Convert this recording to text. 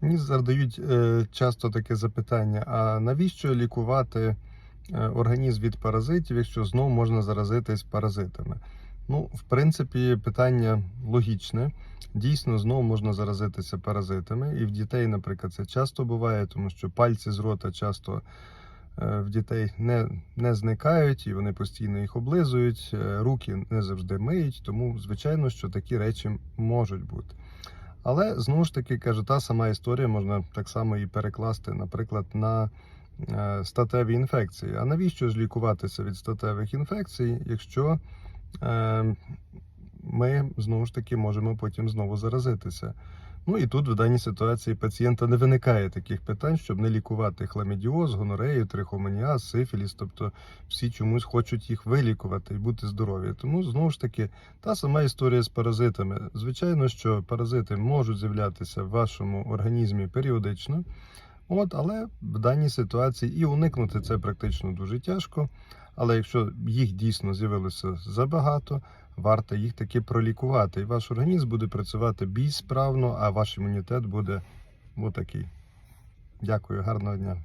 Мені задають е, часто таке запитання: а навіщо лікувати е, організм від паразитів, якщо знову можна заразитись паразитами? Ну, в принципі, питання логічне. Дійсно, знову можна заразитися паразитами. І в дітей, наприклад, це часто буває, тому що пальці з рота часто е, в дітей не, не зникають і вони постійно їх облизують, руки не завжди миють, тому, звичайно, що такі речі можуть бути. Але знову ж таки кажу, та сама історія можна так само і перекласти, наприклад, на е, статеві інфекції. А навіщо ж лікуватися від статевих інфекцій, якщо е, ми знову ж таки можемо потім знову заразитися? Ну і тут в даній ситуації пацієнта не виникає таких питань, щоб не лікувати хламідіоз, гонорею, трихомоніаз, сифіліс, тобто всі чомусь хочуть їх вилікувати і бути здорові. Тому знову ж таки та сама історія з паразитами. Звичайно, що паразити можуть з'являтися в вашому організмі періодично. От, але в даній ситуації і уникнути це практично дуже тяжко. Але якщо їх дійсно з'явилося забагато, варто їх таки пролікувати. І ваш організм буде працювати більш справно, а ваш імунітет буде отакий. Дякую, гарного дня.